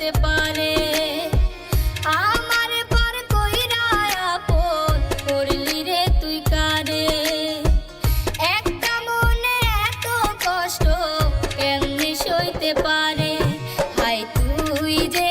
করতে পারে। আমার পর কইরা আপন করলি রে তুই কারে? একটা মনে এত কষ্ট কেমনে সইতে পারে? হাই তুই যে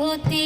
হতে